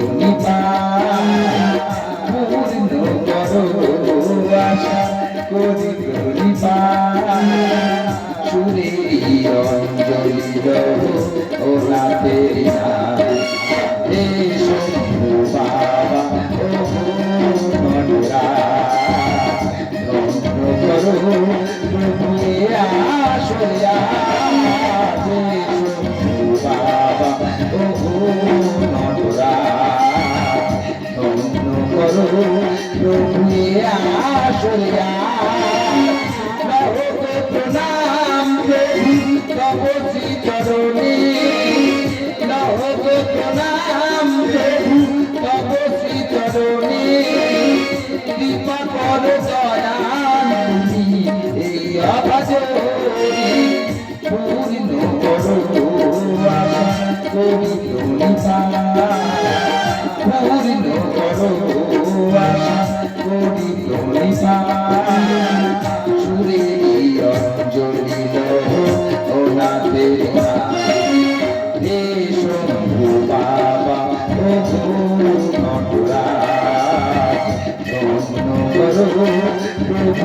তুমি পূর্ণ করো আশা করি তুমি সুরে অঞ্জলি ও রাতে শম্ভু বাবা ও মনুরা ধন্য করো তুমি আসয়া তুমি আসয়া নবকে প্রণাম দেবী শ্রী চরণে প্রণাম এই অভাজনে পূর্ণ করো করি তুলিপা পূর্ণ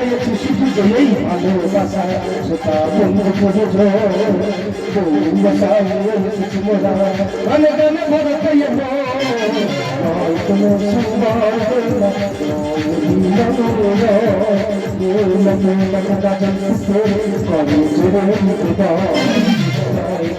শম্ভু বাবা ও নটরা ধন্য করো প্রভু আসরিয়া হাওয়ালা কালে পাত্র সুরে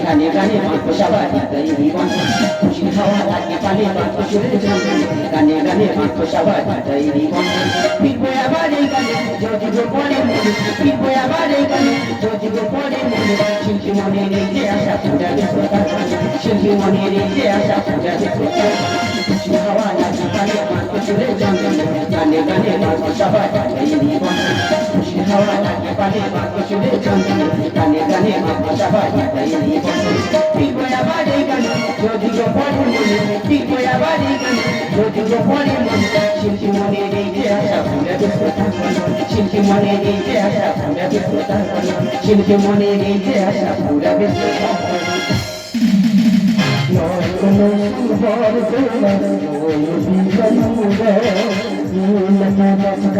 গানে গানে পাত্র সবাই তাই জীবন খুশি হাওয়ালা কালে পাত্র সুরে চন্দনে গানে গানে পাত্র সবাই তাই জীবন ফিরবো আবার এই গানে যদি গো মনে ফিরবো আবার এই গানে যদি গো মনে শিল্পী মনে রেখে আসা পূজা শ্রোতা শিল্পী মনে রেখে আসা পূজা শ্রোতা খুশি হাওয়ালা কালে পাত্র সুরে চন্দনে গানে গানে পাত্র সবাই তাই জীবন হাওয়ালা কালে পাত্র সুরে চন্দনে গানে গানে মাথা সবাই তাই জীবন ফিরবো আবার এই গানে শিল্পী মনে রেখে আসা পূজা শ্রোতা শিল্পী মনে রেখে আসা রেখে আসা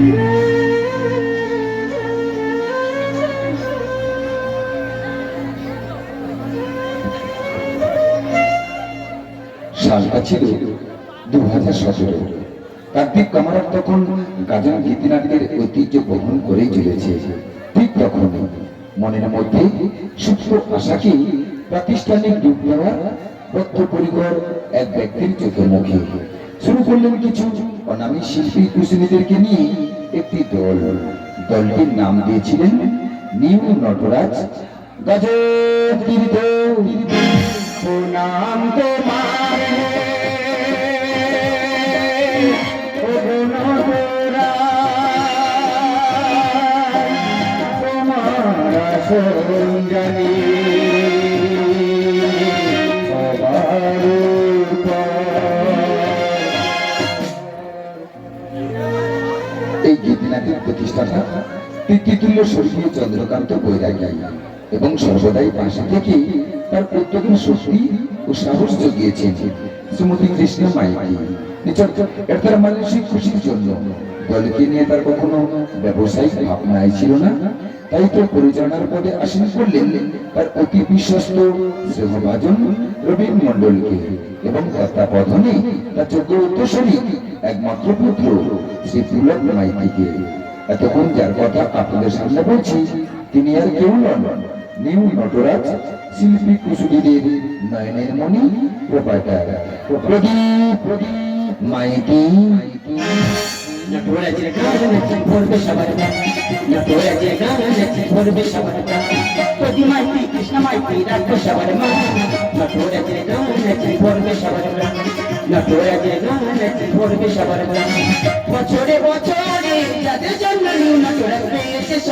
সালটা ছিল দু হাজার সতেরো। কার্তিক কামারার তখন গাজন গীতিনাট্যের ঐতিহ্য বহন করেই চলেছে। ঠিক তখন মনের মধ্যে সুপ্ত আশাকে প্রাতিষ্ঠানিক রূপ দেওয়ার বদ্ধপরিকর এক ব্যক্তির চোখে মুখে। শুরু করলেন কিছু অনামী শিল্পী কুশলীদেরকে নিয়ে একটি দল। দলটির নাম দিয়েছিলেন নিউ নটরাজ গজকীর্ত নাম তোমার তোমার প্রতিষ্ঠাতা, পিতৃতুল্য স্বর্গীয় চন্দ্রকান্ত বৈরাগী এবং সর্বদাই পাশে থেকে তার প্রত্যেকের শক্তি ও সাহস জুগিয়েছেন শ্রীমতী কৃষ্ণ মাইতি। মানসিক খুশির জন্য দলকে নিয়ে তার কখনো ব্যবসায়িক ভাবনাই ছিল না। তাই তো পরিচালনার পদে আসীন করলেন তার অতি বিশ্বস্ত রবীন মন্ডলকে এবং তত্ত্বাবধানে তার যোগ্য উত্তরসূরি একমাত্র পুত্র শ্রী পুলক মাইতিকে। এতক্ষণ যার কথা আপনাদের সামনে বলছি, তিনি আর কেউ নন। নিউ নটরাজ, শিল্পী কুশুলীদের নয়নের মণি প্রোপাইটার প্রদীপ প্রদীপ, মাইতি। নটরাজের গান নাচি ভরবে সবার প্রাণ নটরাজের গান নাচি ভরবে সবার প্রাণ প্রতিমাই কৃষ্ণ, মাইতি, রাখব সবার মা নটরাজের গান নাচি ভরবে সবার প্রাণ নটরাজের গান নাচি সবার বছরে বছরে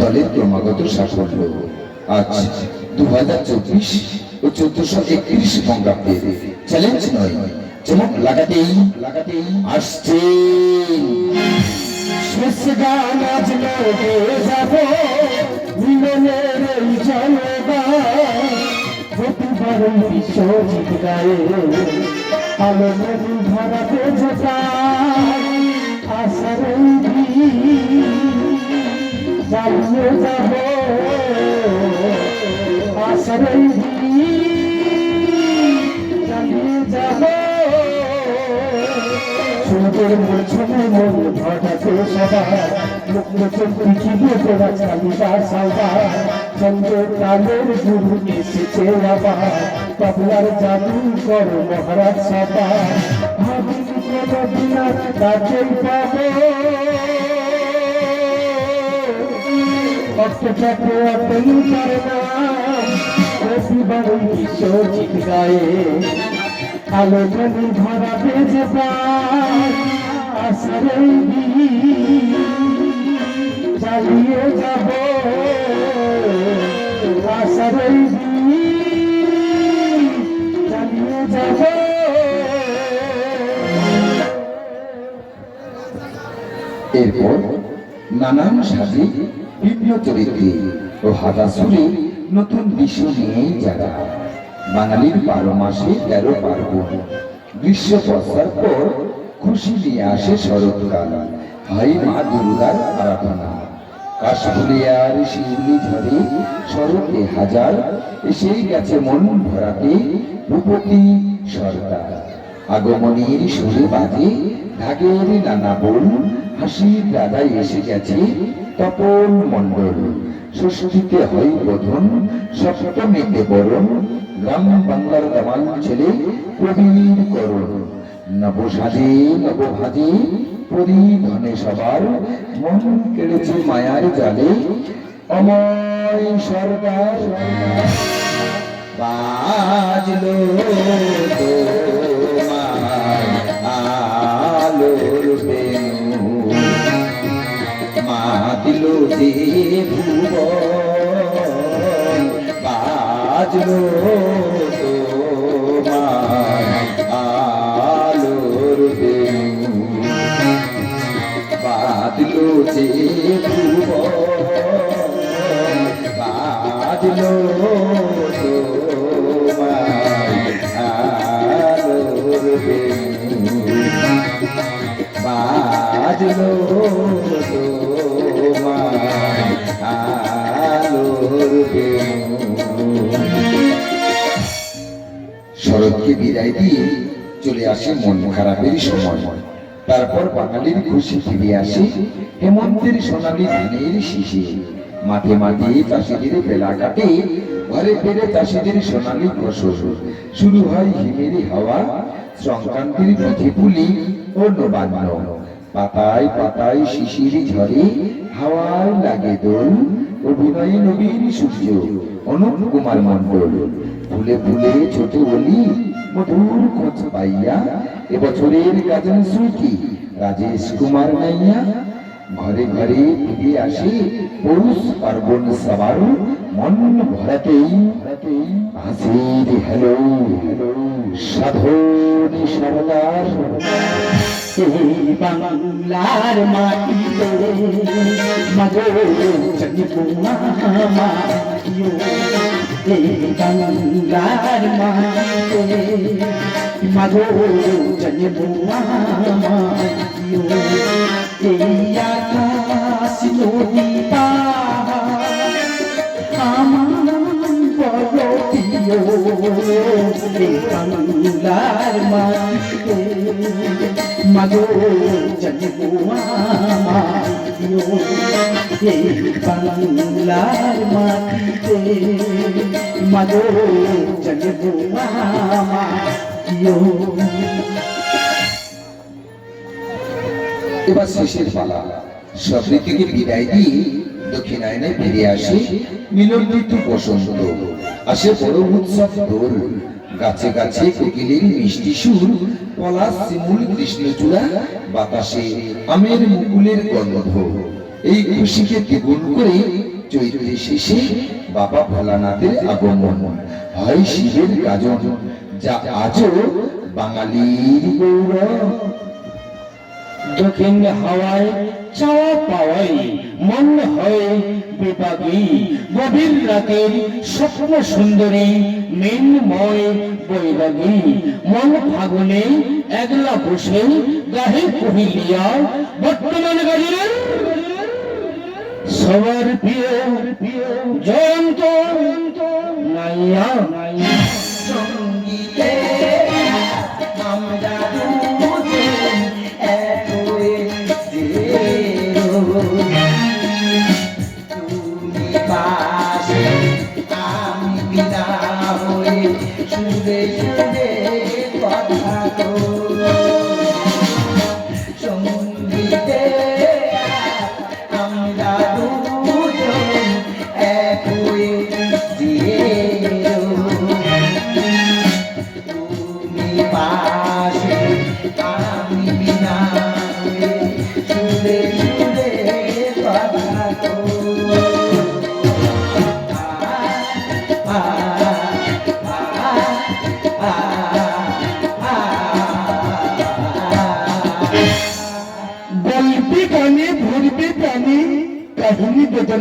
দলের ক্রমাগত সাফল্য। আজ দু হাজার চব্বিশ ও চোদ্দশো একত্রিশ বঙ্গাব্দের চ্যালেঞ্জ নয় চমক লাগাতেই লাগাতেই আসছে। প্রতিবার বিশ্বজিৎ গায়ে আলো ধরাতে যেতাম চালিয়ে যাব আশার চালিয়ে যাব সুন্দর মূর্ছনে মন ঘটাতে সবার মুক্ত চোখি খিদে তোরা চালিবার সালবার চন্দ্র কালের গুরু জাদু কর মহারাজ সবার ভাবিনি কোনদিন আর তাকেই পাবো অষ্টচক্র অতই পারে না প্রতিবারই বিশ্বজিৎ গায়ে আলোচনী ধরা বেজে আসরে চালিয়ে যাব আসরে চালিয়ে যাব এরপর নানান সাজে চরিত্রে ও হাদাসুরে নতুন বিশ্ব নিয়েই যারা। বাঙালির বারো মাসে তেরো পার্বণ। গ্রীষ্ম বর্ষার পর খুশি নিয়ে আসে শরৎকাল। হাই মা দুর্গার আরাধনা। কাশফুলিয়ার শিউলি ঝরে শরতে হাজার, এসেই গেছে মন ভরাতে রূপতি সরকার। আগমনের সুরে বাজে ঢাকের নানা বোল, হাসির দাদাই এসে গেছে তপন মণ্ডল। ষষ্ঠীতে হয় বোধন, সপ্তমীতে বরণ, গ্রাম বাংলার দামাল ছেলে প্রবীর করণ। নবসাজে নবভাজে পরিধনে সবার মন কেড়েছে মায়ার জালে। অময় সরকার বাজলো তোমার মাতিল যে ভুবন বাজলো তোমার আলোর বাদলো যে ভুবন বাজলো তোমার শরৎকে বিদায় দিয়ে চলে আসে মন খারাপের সময়। তারপর বাঙালির খুশি ফিরে আসে হেমন্তের সোনালি ধানের শিশে মাঠে মাঠে চাষিদের বেলা কাটে, ঘরে ফেরে চাষিদের সোনালি ফসল। শুরু হয় হিমেরি হাওয়া, সংক্রান্তির পিঠে পুলি ও নবান্ন। পাতায় পাতায় শিশির ঝরে, হাওয়ায় লাগে দোল। অভিনয়ে নবীন সূর্য, অনুপ কুমার মন্ডল ফুলে ফুলে ছোট বলি মধুর খোঁজ পাইয়া এবছরের গাজন শ্রুতি রাজেশ কুমার নাইয়া ঘরে ঘরে ফিরে আসে পৌষ পার্বণ সবার মন ভরাতেই। হাসির হ্যালো হ্যালো সাধন সরদার বাংলার মাটিতে জন্মা মাটিও এই মাতে মাটিতে মাগো জন্মা মাটিও এই আকাশ নদী পাহাড় আমার এবার শেষের পালা। সব ঋতুকে বিদায় দিয়ে দক্ষিণায়নে ফিরে আসে মিলন ঋতু বসন্ত। আসে বড় উৎসব দোল। গাছে গাছে কোকিলের মিষ্টি সুর, পলাশ, শিমুল, কৃষ্ণচূড়া, বাতাসে আমের মুকুলের গন্ধ। এই খুশিকে দ্বিগুণ করে চৈত্রে শেষে বাবা ভোলানাথের আগমন। হয় শিবের গাজন যা আজও বাঙালির গৌরব। দক্ষিণ হাওয়ায় চাওয়া পাওয়াই মন হয় বিপাগী গভীর রাতের স্বপ্ন সুন্দরী, মেনময় বৈরাগী। মন ফাগুনে একলা বসে গাহে কহিলিয়া, বর্তমান গাজরে সবার প্রিয়, জয়ন্ত নাইয়া।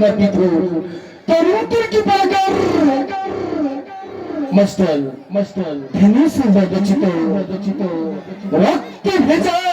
বেদনা বিধুর তরুণদের কি বাগার মাস্টার মাস্টার। ধ্যানে রচিত রচিত। রক্তে ভেজা